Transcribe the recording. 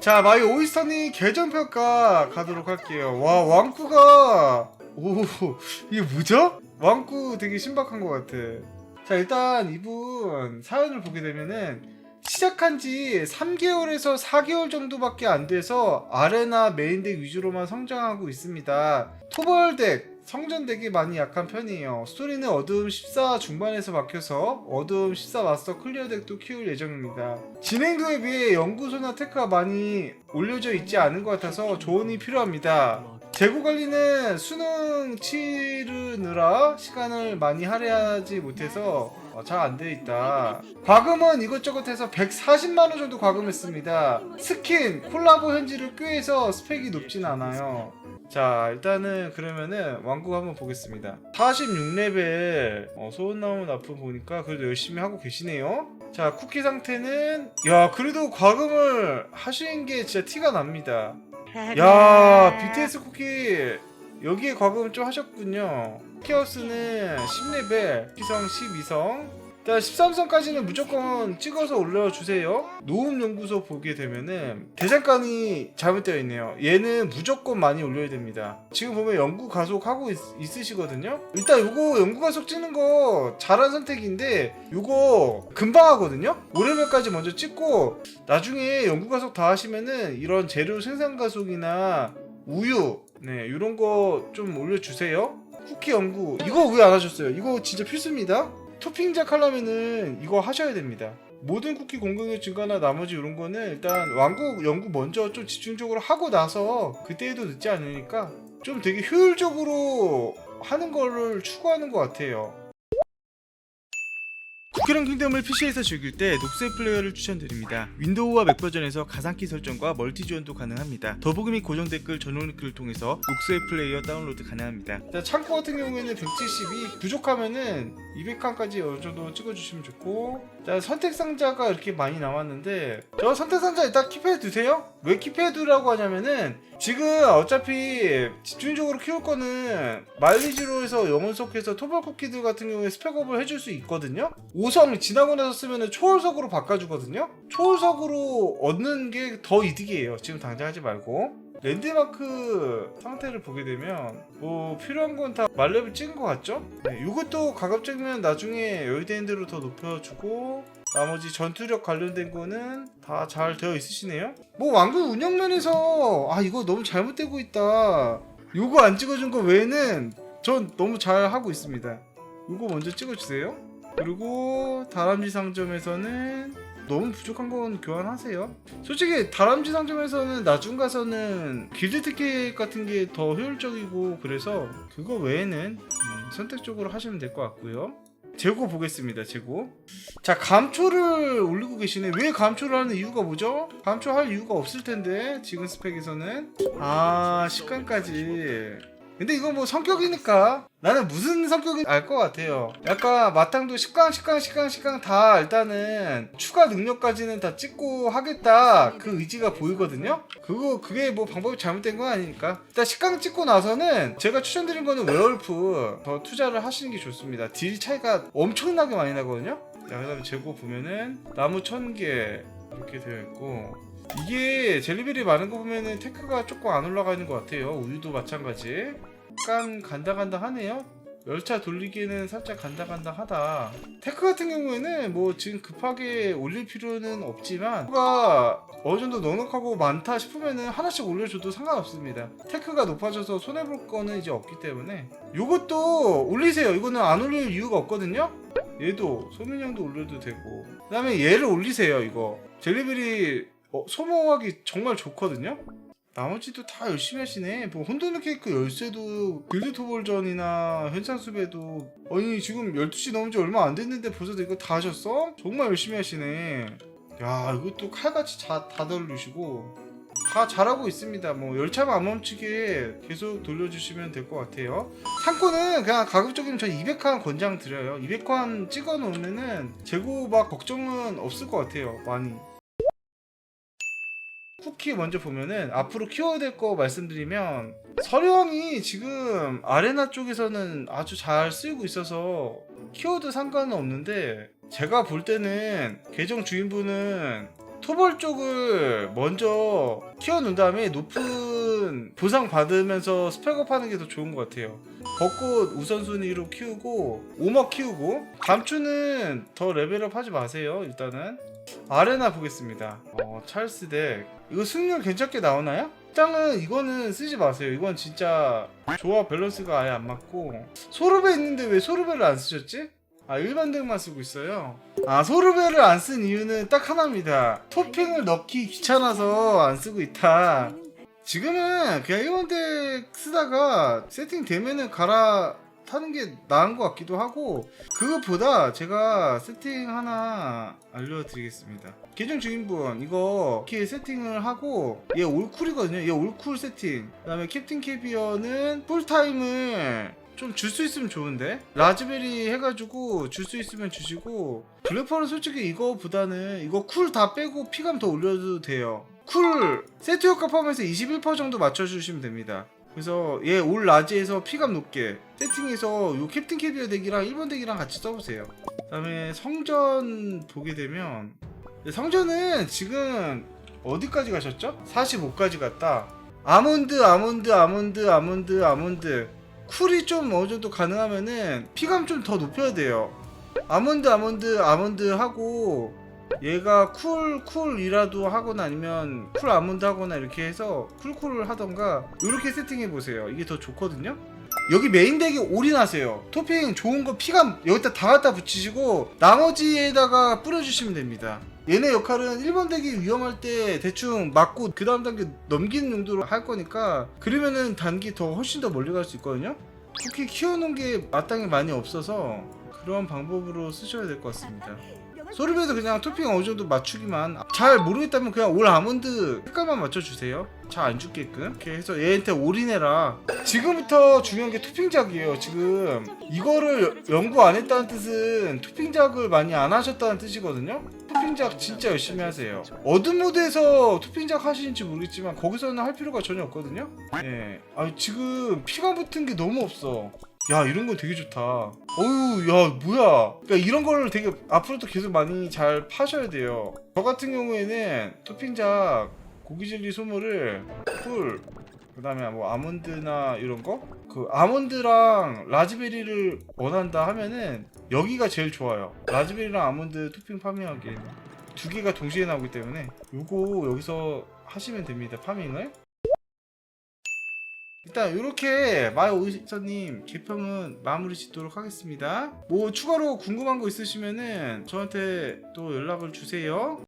자, 마이 오이스터니 계정평가 가도록 할게요. 와, 왕꾸가, 오, 이게 뭐죠? 왕꾸 되게 신박한 것 같아. 자, 일단 이분 사연을 보게 되면은, 시작한 지 3개월에서 4개월 정도밖에 안 돼서 아레나 메인 덱 위주로만 성장하고 있습니다. 토벌덱, 성전덱이 많이 약한 편이에요. 스토리는 어둠 14 중반에서 막혀서 어둠 14 마스터 클리어 덱도 키울 예정입니다. 진행도에 비해 연구소나 테크가 많이 올려져 있지 않은 것 같아서 조언이 필요합니다. 재고 관리는 수능 치르느라 시간을 많이 할애하지 못해서 잘 안 돼 있다. 과금은 이것저것 해서 140만원 정도 과금했습니다. 스킨, 콜라보 현지를 꾀해서 스펙이 높진 않아요. 자 일단은 그러면은 왕국 한번 보겠습니다. 46레벨 어, 소원 나오는 아픔 보니까 그래도 열심히 하고 계시네요. 자 쿠키 상태는 야 그래도 과금을 하신 게 진짜 티가 납니다. 야 BTS 쿠키 여기에 과금 좀 하셨군요. 키어스는 10레벨 피성 12성 일단 13성까지는 무조건 찍어서 올려주세요. 노음연구소 보게 되면은 대장간이 잘못되어 있네요. 얘는 무조건 많이 올려야 됩니다. 지금 보면 연구 가속 하고 있, 있으시거든요. 일단 요거 연구 가속 찍는 거 잘한 선택인데 요거 금방 하거든요. 5레벨까지 먼저 찍고 나중에 연구 가속 다 하시면은 이런 재료 생산 가속이나 우유 네 이런 거 좀 올려주세요. 쿠키 연구. 이거 왜 안 하셨어요? 이거 진짜 필수입니다 토핑작 하려면은 이거 하셔야 됩니다. 모든 쿠키 공격력 증가나 나머지 이런 거는 일단 왕국 연구 먼저 좀 집중적으로 하고 나서 그때 해도 늦지 않으니까 좀 되게 효율적으로 하는 거를 추구하는 것 같아요. 쿠키런 킹덤을 PC에서 즐길 때 녹색 플레이어를 추천드립니다. 윈도우와 맥 버전에서 가상키 설정과 멀티 지원도 가능합니다. 더보기 및 고정 댓글 전용 링크를 통해서 녹색 플레이어 다운로드 가능합니다. 자, 창고 같은 경우에는 170이 부족하면은 200칸까지 어느 정도 찍어주시면 좋고 자, 선택 상자가 이렇게 많이 남았는데 저 선택 상자 일단 킵해 두세요. 왜 킵해 두라고 하냐면은 지금 어차피 집중적으로 키울 거는 마일리지로 해서 영혼 속해서 토벌 쿠키들 같은 경우에 스펙업을 해줄 수 있거든요. 5성 지나고 나서 쓰면은 초월석으로 바꿔주거든요. 초월석으로 얻는 게 더 이득이에요. 지금 당장 하지 말고. 랜드마크 상태를 보게 되면 뭐 필요한 건 다 말렙을 찍은 것 같죠? 네, 이것도 가급 적이면 나중에 여유된 대로 더 높여주고 나머지 전투력 관련된 거는 다 잘 되어 있으시네요. 뭐 왕국 운영면에서 아 이거 너무 잘못되고 있다. 요거 안 찍어준 거 외에는 전 너무 잘 하고 있습니다. 요거 먼저 찍어주세요. 그리고 다람쥐 상점에서는 너무 부족한 건 교환하세요. 솔직히 다람쥐 상점에서는 나중 가서는 길드 티켓 같은 게 더 효율적이고 그래서 그거 외에는 음, 선택적으로 하시면 될 것 같고요. 재고 보겠습니다. 재고. 자 감초를 올리고 계시네. 왜 감초를 하는 이유가 뭐죠? 감초할 이유가 없을 텐데 지금 스펙에서는 아 식감까지. 근데 이건 뭐 성격이니까 나는 무슨 성격인지 알 것 같아요. 약간 마탕도 10강, 10강, 10강, 10강 다 일단은 추가 능력까지는 다 찍고 하겠다 그 의지가 보이거든요. 그거 그게 뭐 방법이 잘못된 건 아니니까 일단 10강 찍고 나서는 제가 추천드린 거는 웨얼프 더 투자를 하시는 게 좋습니다. 딜 차이가 엄청나게 많이 나거든요. 자 그다음에 재고 보면은 나무 1000개 이렇게 되어 있고 이게 젤리벨이 많은 거 보면은 테크가 조금 안 올라가는 것 같아요. 우유도 마찬가지. 약간 간다간다 하네요. 열차 돌리기에는 살짝 간다간다 하다. 테크 같은 경우에는 뭐 지금 급하게 올릴 필요는 없지만 테크가 어느 정도 넉넉하고 많다 싶으면은 하나씩 올려줘도 상관없습니다. 테크가 높아져서 손해볼 거는 이제 없기 때문에 요것도 올리세요. 이거는 안 올릴 이유가 없거든요. 얘도 소민형도 올려도 되고 그 다음에 얘를 올리세요 이거 젤리벨이 어, 소모하기 정말 좋거든요. 나머지도 다 열심히 하시네. 뭐 혼돈의 케이크 열쇠도 길드 토벌전이나 현상 수배도 아니 지금 12시 넘은 지 얼마 안 됐는데 벌써 이거 다 하셨어? 정말 열심히 하시네. 야 이것도 칼같이 다, 다 돌리시고 다 잘하고 있습니다. 뭐 열차만 안 멈추게 계속 돌려주시면 될 것 같아요. 창고는 그냥 가급적이면 저 200칸 권장 드려요. 200칸 찍어 놓으면은 재고 막 걱정은 없을 것 같아요. 많이. 쿠키 먼저 보면은 앞으로 키워야 될 거 말씀드리면 서령이 지금 아레나 쪽에서는 아주 잘 쓰이고 있어서 키워도 상관은 없는데 제가 볼 때는 계정 주인분은 토벌 쪽을 먼저 키워놓은 다음에 높은 보상 받으면서 스펙업 하는 게 더 좋은 것 같아요. 벚꽃 우선순위로 키우고 오막 키우고 감추는 더 레벨업 하지 마세요 일단은 아레나 보겠습니다. 어 찰스 덱 이거 승률 괜찮게 나오나요? 일단은 이거는 쓰지 마세요. 이건 진짜 조합 밸런스가 아예 안 맞고. 소르베 있는데 왜 소르베를 안 쓰셨지? 아 일반 덱만 쓰고 있어요. 아 소르베를 안 쓴 이유는 딱 하나입니다. 토핑을 넣기 귀찮아서 안 쓰고 있다. 지금은 그냥 일반 덱 쓰다가 세팅 되면은 갈아 타는 게 나은 것 같기도 하고 그것보다 제가 세팅 하나 알려드리겠습니다. 계정 주인분 이거 이렇게 세팅을 하고 얘 올쿨이거든요. 얘 올쿨 세팅. 그 다음에 캡틴 캐비어는 풀타임을 좀 줄 수 있으면 좋은데 라즈베리 해가지고 줄 수 있으면 주시고 블랙펄은 솔직히 이거보다는 이거 쿨 다 빼고 피감 더 올려도 돼요. 쿨 세트 효과 포함해서 21% 정도 맞춰주시면 됩니다. 그래서 얘 올 라지에서 피감 높게 세팅해서 요 캡틴 캐비어 덱이랑 1번 덱이랑 같이 써보세요. 그 다음에 성전 보게 되면 성전은 지금 어디까지 가셨죠? 45까지 갔다. 아몬드 아몬드 아몬드 아몬드 아몬드. 쿨이 좀 어느 정도 가능하면은 피감 좀 더 높여야 돼요. 아몬드 아몬드 아몬드 하고 얘가 쿨 쿨이라도 하거나 아니면 쿨 아몬드 하거나 이렇게 해서 쿨쿨을 하던가 이렇게 세팅해 보세요. 이게 더 좋거든요 여기 메인 덱에 올인하세요. 토핑 좋은 거 피감 여기다 다 갖다 붙이시고 나머지에다가 뿌려주시면 됩니다. 얘네 역할은 1번 덱이 위험할 때 대충 맞고 그 다음 단계 넘기는 용도로 할 거니까 그러면은 단기 더 훨씬 더 멀리 갈 수 있거든요. 쿠키 키워놓은 게 마땅히 많이 없어서 그런 방법으로 쓰셔야 될 것 같습니다 소르베도 그냥 토핑 어느 정도 맞추기만. 잘 모르겠다면 그냥 올 아몬드 색깔만 맞춰주세요. 잘 안 죽게끔. 이렇게 해서 얘한테 올인해라. 지금부터 중요한 게 토핑작이에요 지금. 이거를 연구 안 했다는 뜻은 토핑작을 많이 안 하셨다는 뜻이거든요. 토핑작 진짜 열심히 하세요. 어둠 모드에서 토핑작 하시는지 모르겠지만 거기서는 할 필요가 전혀 없거든요. 예. 아 지금 피가 붙은 게 너무 없어 야 이런 거 되게 좋다. 어유 야 뭐야? 그러니까 이런 거를 되게 앞으로도 계속 많이 잘 파셔야 돼요. 저 같은 경우에는 토핑작 고기젤리 소모를 꿀 그다음에 뭐 아몬드나 이런 거? 그 아몬드랑 라즈베리를 원한다 하면은 여기가 제일 좋아요. 라즈베리랑 아몬드 토핑 파밍하기 두 개가 동시에 나오기 때문에 요거 여기서 하시면 됩니다 파밍을 일단 이렇게 마이오이서님 개평은 마무리 짓도록 하겠습니다. 뭐 추가로 궁금한 거 있으시면은 저한테 또 연락을 주세요.